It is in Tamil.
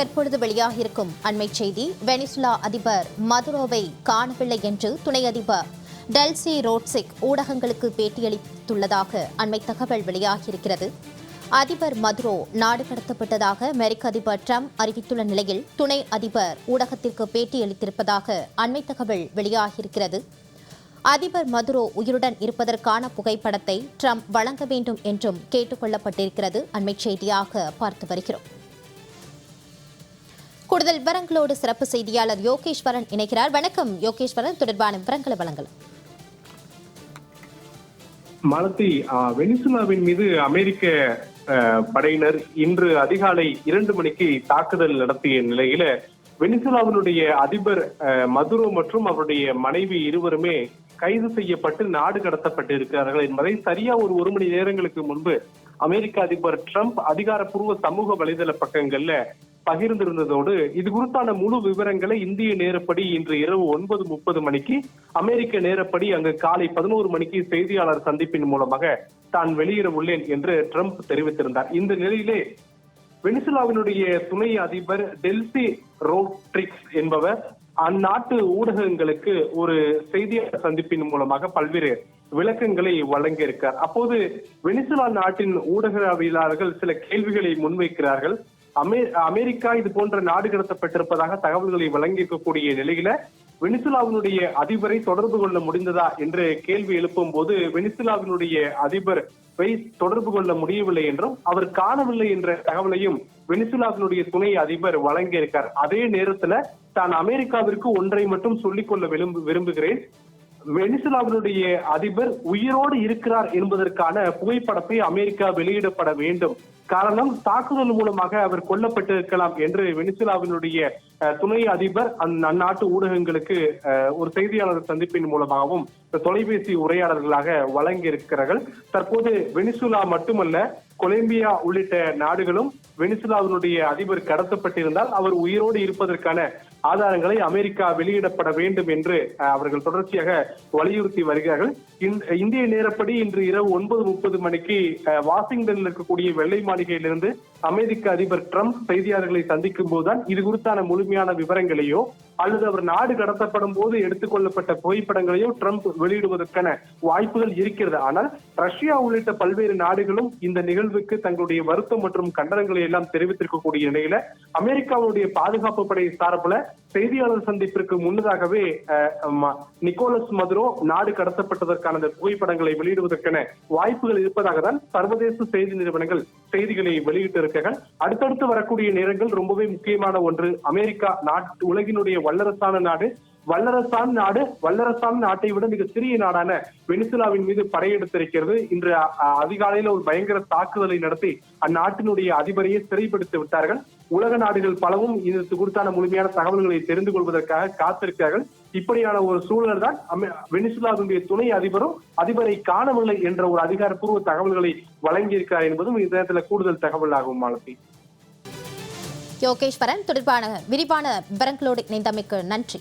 தற்பொழுது வெளியாகியிருக்கும் அண்மை செய்தி. வெனிசுலா அதிபர் மதுரோவை காணவில்லை என்று துணை அதிபர் டெல்சி ரோட்ஸிக் ஊடகங்களுக்கு பேட்டியளித்துள்ளதாக அண்மை தகவல் வெளியாகியிருக்கிறது. அதிபர் மதுரோ நாடு கடத்தப்பட்டதாக அமெரிக்க அதிபர் ட்ரம்ப் அறிவித்துள்ள நிலையில் துணை அதிபர் ஊடகத்திற்கு பேட்டியளித்திருப்பதாக அண்மை தகவல் வெளியாகியிருக்கிறது. அதிபர் மதுரோ உயிருடன் இருப்பதற்கான புகைப்படத்தை ட்ரம்ப் வழங்க வேண்டும் என்றும் கேட்டுக் கொள்ளப்பட்டிருக்கிறது. அண்மை செய்தியாக பார்த்து வருகிறோம். கூடுதல் விவரங்களோடு சிறப்பு செய்தியாளர் யோகேஸ்வரன் இணைகிறார். வணக்கம் யோகேஸ்வரன். தொடர்பான விவரங்களை வழங்கலாம். மாலத்தி வெனிசுலாவின் மீது அமெரிக்க படையினர் இன்று அதிகாலை இரண்டு மணிக்கு தாக்குதல் நடத்திய நிலையில வெனிசுலாவினுடைய அதிபர் மதுரோ மற்றும் அவருடைய மனைவி இருவருமே கைது செய்யப்பட்டு நாடு கடத்தப்பட்டு இருக்கிறார்கள் என்பதை சரியா ஒரு ஒரு மணி நேரங்களுக்கு முன்பு அமெரிக்க அதிபர் ட்ரம்ப் அதிகாரப்பூர்வ சமூக வலைதள பக்கங்கள்ல பகிர்ந்திருந்ததோடு இது குறித்தான முழு விவரங்களை இந்திய நேரப்படி இன்று இரவு ஒன்பது முப்பது மணிக்கு அமெரிக்க நேரப்படி அங்கு காலை பதினோரு மணிக்கு செய்தியாளர் சந்திப்பின் மூலமாக தான் வெளியிட உள்ளேன் என்று ட்ரம்ப் தெரிவித்திருந்தார். இந்த நிலையிலே வெனிசுலாவினுடைய துணை அதிபர் டெல்சி ரோட்ரிக்ஸ் என்பவர் அந்நாட்டு ஊடகங்களுக்கு ஒரு செய்தியாளர் சந்திப்பின் மூலமாக பல்வேறு விளக்கங்களை வழங்கியிருக்கார். அப்போது வெனிசுலா நாட்டின் ஊடகவியலாளர்கள் சில கேள்விகளை முன்வைக்கிறார்கள். அமெரிக்கா இது போன்ற நாடு கடத்தப்பட்டிருப்பதாக தகவல்களை வழங்கியிருக்கக்கூடிய நிலையில வெனிசுலாவினுடைய அதிபரை தொடர்பு கொள்ள முடிந்ததா என்று கேள்வி எழுப்பும் போது வெனிசுலாவினுடைய அதிபர் தொடர்பு கொள்ள முடியவில்லை என்றும் அவர் காணவில்லை என்ற தகவலையும் வெனிசுலாவினுடைய துணை அதிபர் வழங்கியிருக்கார். அதே நேரத்துல தான் அமெரிக்காவிற்கு ஒன்றை மட்டும் சொல்லிக் கொள்ள விரும்பு விரும்புகிறேன். வெனிசுலாவினுடைய அதிபர் உயிரோடு இருக்கிறார் என்பதற்கான புகைப்படத்தை அமெரிக்கா வெளியிடப்பட வேண்டும். காரணம் தாக்குதல் மூலமாக அவர் கொல்லப்பட்டிருக்கலாம் என்று வெனிசுலாவினுடைய அஹ், துணை அதிபர் அந்நாட்டு ஊடகங்களுக்கு ஒரு செய்தியாளர் சந்திப்பின் மூலமாகவும் தொலைபேசி உரையாடல்களாக வழங்கியிருக்கிறார்கள். தற்போது வெனிசுலா மட்டுமல்ல கொலம்பியா உள்ளிட்ட நாடுகளும் வெனிசுலாவினுடைய அதிபர் கடத்தப்பட்டிருந்தால் அவர் உயிரோடு இருப்பதற்கான ஆதாரங்களை அமெரிக்கா வெளியிடப்பட வேண்டும் என்று அஹ், அவர்கள் தொடர்ச்சியாக வலியுறுத்தி வருகிறார்கள். இந்த- இந்திய நேரப்படி இன்று இரவு ஒன்பது முப்பது மணிக்கு வாஷிங்டனில் இருக்கக்கூடிய வெள்ளை மாளிகையிலிருந்து அமெரிக்க அதிபர் ட்ரம்ப் செய்தியாளர்களை சந்திக்கும் போதுதான் இது குறித்தான முழுமையான விவரங்களையோ அல்லது அவர் நாடு கடத்தப்படும் போது எடுத்துக்கொள்ளப்பட்ட புகைப்படங்களையோ ட்ரம்ப் வெளியிடுவதற்கான வாய்ப்புகள் இருக்கிறது. ஆனால் ரஷ்யா உள்ளிட்ட பல்வேறு நாடுகளும் இந்த நிகழ்வுக்கு தங்களுடைய வருத்தம் மற்றும் கண்டனங்களை எல்லாம் தெரிவித்திருக்கக்கூடிய நிலையில அமெரிக்காவுடைய பாதுகாப்பு படை சார்பில் செய்தியாளர் சந்திப்பிற்கு முன்னதாகவே நிக்கோலஸ் மதுரோ நாடு கடத்தப்பட்டதற்கான அந்த புகைப்படங்களை வெளியிடுவதற்கான வாய்ப்புகள் இருப்பதாக தான் சர்வதேச செய்தி நிறுவனங்கள் செய்திகளை வெளியிட்டிருக்கிறார்கள் அடுத்தடுத்து வரக்கூடிய நேரங்கள் ரொம்பவே முக்கியமான ஒன்று. அமெரிக்கா நாட்டு உலகினுடைய வல்லரசான நாடு வல்லரசான் நாடு வல்லரசான் நாட்டை விட மிக சிறிய நாடான வெனிசுலாவின் மீது படையெடுத்திருக்கிறது. இன்று அதிகாலையில ஒரு பயங்கர தாக்குதலை நடத்தி அந்நாட்டினுடைய அதிபரையே சிறைப்படுத்தி விட்டார்கள். உலக நாடுகள் பலவும் இது குறித்தான முழுமையான தகவல்களை தெரிந்து கொள்வதற்காக காத்திருக்கிறார்கள். இப்படியான ஒரு சூழல் தான் அமெ- வெனிசுலாவினுடைய துணை அதிபரும் அதிபரை காணவில்லை என்ற ஒரு அதிகாரப்பூர்வ தகவல்களை வழங்கியிருக்கிறார் என்பதும் இந்த நேரத்தில் கூடுதல் தகவல் ஆகும் மாலத்தி யோகேஸ்வரன். தொடர்பான விரிவான விவரங்களோடு இணைந்தமைக்கு நன்றி.